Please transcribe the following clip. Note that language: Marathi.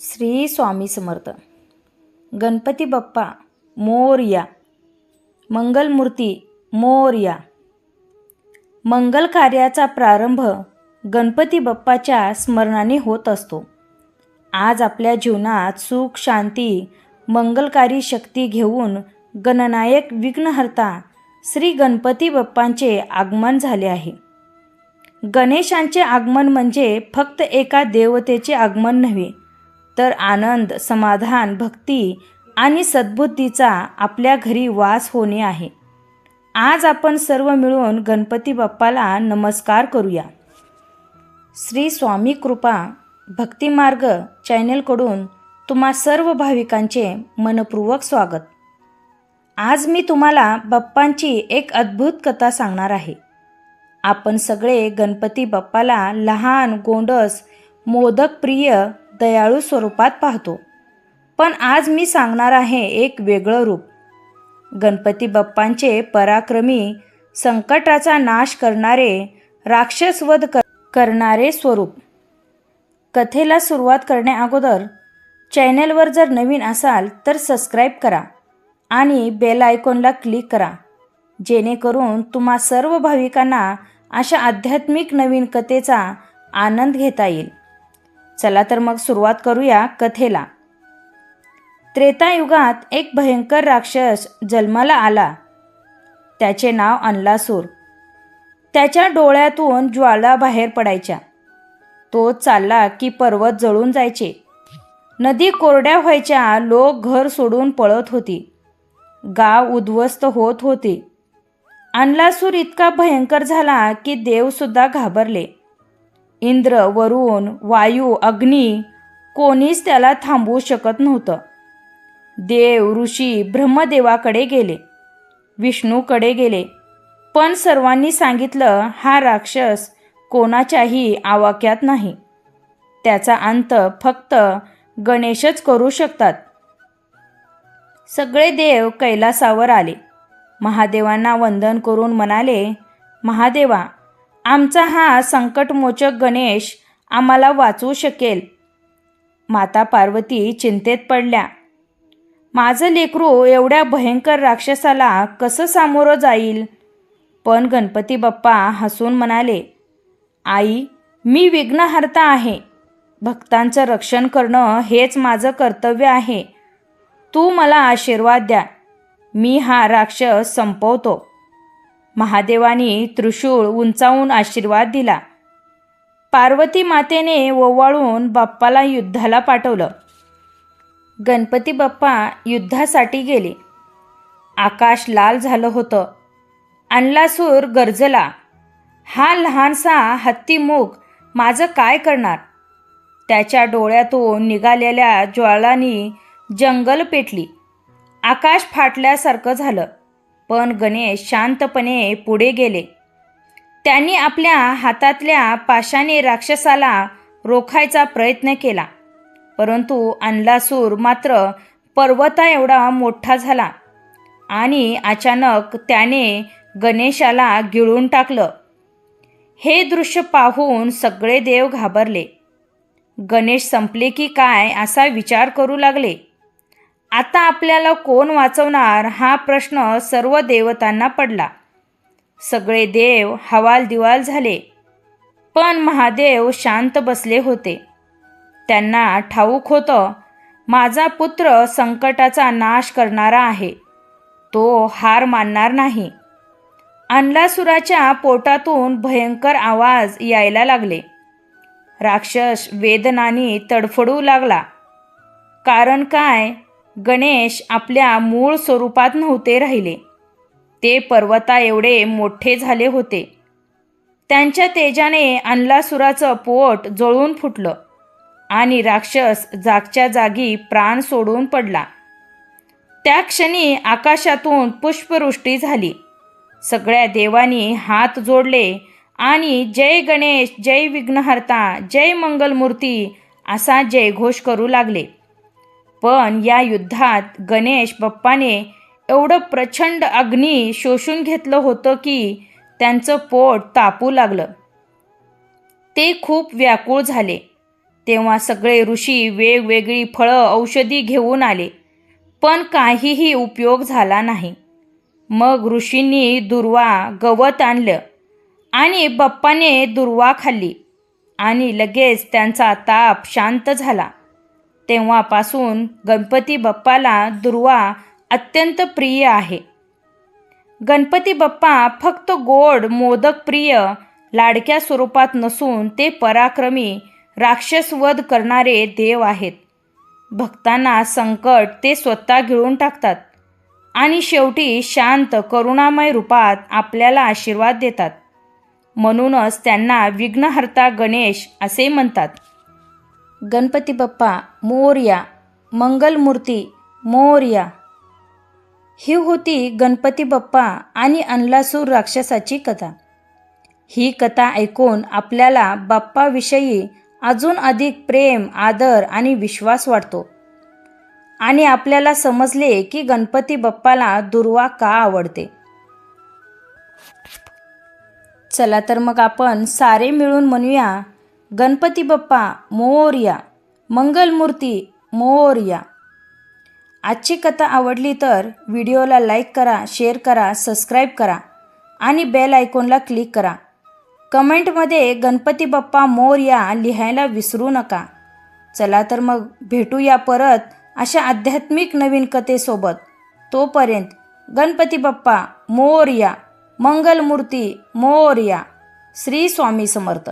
श्री स्वामी समर्थ. गणपती बाप्पा मोरया मंगलमूर्ती मोरया मंगल कार्याचा प्रारंभ गणपती बाप्पाच्या स्मरणाने होत असतो. आज आपल्या जीवनात सुख शांती मंगलकारी शक्ती घेऊन गणनायक विघ्नहर्ता श्री गणपती बाप्पांचे आगमन झाले आहे. गणेशांचे आगमन म्हणजे फक्त एका देवतेचे आगमन नव्हे तर आनंद समाधान भक्ती आणि सद्बुद्धीचा आपल्या घरी वास होणे आहे. आज आपण सर्व मिळून गणपती बाप्पाला नमस्कार करूया. श्री स्वामी कृपा भक्तिमार्ग चॅनलकडून तुम्हा सर्व भाविकांचे मनपूर्वक स्वागत. आज मी तुम्हाला बाप्पांची एक अद्भुत कथा सांगणार आहे. आपण सगळे गणपती बाप्पाला लहान गोंडस मोदक प्रिय दयाळू स्वरूपात पाहतो. पण आज मी सांगणार आहे एक वेगळं रूप. गणपती बाप्पांचे पराक्रमी संकटाचा नाश करणारे राक्षसवध कर करणारे स्वरूप. कथेला सुरुवात करण्याअगोदर चॅनलवर जर नवीन असाल तर सबस्क्राईब करा आणि बेल आयकॉनला क्लिक करा. जेणेकरून तुम्हा सर्व भाविकांना अशा आध्यात्मिक नवीन कथेचा आनंद घेता येईल. चला तर मग सुरुवात करूया कथेला. त्रेतायुगात एक भयंकर राक्षस जन्माला आला. त्याचे नाव अनलासूर. त्याच्या डोळ्यातून ज्वाला बाहेर पडायच्या. तो चालला की पर्वत जळून जायचे. नदी कोरड्या व्हायच्या लोक घर सोडून पळत होती. गाव उद्ध्वस्त होत होते. अनलासूर इतका भयंकर झाला की देवसुद्धा घाबरले. इंद्र वरुण वायू अग्नी कोणीच त्याला थांबवू शकत नव्हतं. देव ऋषी ब्रह्मदेवाकडे गेले विष्णूकडे गेले. पण सर्वांनी सांगितलं हा राक्षस कोणाच्याही आवाक्यात नाही. त्याचा अंत फक्त गणेशच करू शकतात. सगळे देव कैलासावर आले. महादेवांना वंदन करून म्हणाले महादेवा आमचा हा संकटमोचक गणेश आम्हाला वाचवू शकेल. माता पार्वती चिंतेत पडल्या. माझं लेकरू एवढ्या भयंकर राक्षसाला कसं सामोरं जाईल? पण गणपती बाप्पा हसून म्हणाले आई मी विघ्नहर्ता आहे. भक्तांचं रक्षण करणं हेच माझं कर्तव्य आहे. तू मला आशीर्वाद द्या. मी हा राक्षस संपवतो. महादेवानी त्रिशूळ उंचावून आशीर्वाद दिला. पार्वती मातेने ओवाळून बाप्पाला युद्धाला पाठवलं. गणपती बाप्पा युद्धासाठी गेले. आकाश लाल झालं होतं. अनलासूर गरजला. हा लहानसा हत्तीमुख माझं काय करणार? त्याच्या डोळ्यातून निघालेल्या ज्वाळांनी जंगल पेटली. आकाश फाटल्यासारखं झालं. पण गणेश शांतपणे पुढे गेले. त्यांनी आपल्या हातातल्या पाशाने राक्षसाला रोखायचा प्रयत्न केला. परंतु अनलासूर मात्र पर्वता एवढा मोठा झाला आणि अचानक त्याने गणेशाला गिळून टाकलं. हे दृश्य पाहून सगळे देव घाबरले. गणेश संपले की काय असा विचार करू लागले. आता आपल्याला कोण वाचवणार हा प्रश्न सर्व देवतांना पडला. सगळे देव हवाल दिवाल झाले. पण महादेव शांत बसले होते. त्यांना ठाऊक होतं माझा पुत्र संकटाचा नाश करणारा आहे. तो हार मानणार नाही. अनलासुराच्या पोटातून भयंकर आवाज यायला लागले. राक्षस वेदनाने तडफडू लागला. कारण काय? गणेश आपल्या मूळ स्वरूपात नव्हते राहिले. ते पर्वता एवढे मोठे झाले होते. त्यांच्या तेजाने अनलासुराचं पोट जळून फुटलं आणि राक्षस जागच्या जागी प्राण सोडून पडला. त्या क्षणी आकाशातून पुष्पवृष्टी झाली. सगळ्या देवांनी हात जोडले आणि जय गणेश जय विघ्नहर्ता जय मंगलमूर्ती असा जयघोष करू लागले. पण या युद्धात गणेश बाप्पाने एवढं प्रचंड अग्नी शोषून घेतलं होतं की त्यांचं पोट तापू लागलं. ते खूप व्याकुळ झाले. तेव्हा सगळे ऋषी वेगवेगळी फळं औषधी घेऊन आले. पण काहीही उपयोग झाला नाही. मग ऋषींनी दुर्वा गवत आणलं आणि बाप्पाने दुर्वा खाल्ली आणि लगेच त्यांचा ताप शांत झाला. तेव्हापासून गणपती बाप्पाला दुर्वा अत्यंत प्रिय आहे. गणपती बाप्पा फक्त गोड मोदक प्रिय लाडक्या स्वरूपात नसून ते पराक्रमी राक्षसवध करणारे देव आहेत. भक्तांना संकट ते स्वतः घेऊन टाकतात आणि शेवटी शांत करुणामय रूपात आपल्याला आशीर्वाद देतात. म्हणूनच त्यांना विघ्नहर्ता गणेश असे म्हणतात. गणपती बाप्पा मोर्या मंगलमूर्ती मोर्या. ही होती गणपती बाप्पा आणि अनलासूर राक्षसाची कथा. ही कथा ऐकून आपल्याला बाप्पाविषयी अजून अधिक प्रेम आदर आणि विश्वास वाटतो. आणि आपल्याला समजले की गणपती बाप्पाला दुर्वा का आवडते? चला तर मग आपण सारे मिळून म्हणूया गणपती बाप्पा मोरया मंगलमूर्ती मोरया. आजची कथा आवडली तर व्हिडिओला लाईक करा शेअर करा सबस्क्राईब करा आणि बेल आयकॉनला क्लिक करा. कमेंटमध्ये गणपती बाप्पा मोरया लिहायला विसरू नका. चला तर मग भेटूया परत अशा आध्यात्मिक नवीन कथेसोबत. तोपर्यंत गणपती बाप्पा मोरया मंगलमूर्ती मोरया. श्री स्वामी समर्थ.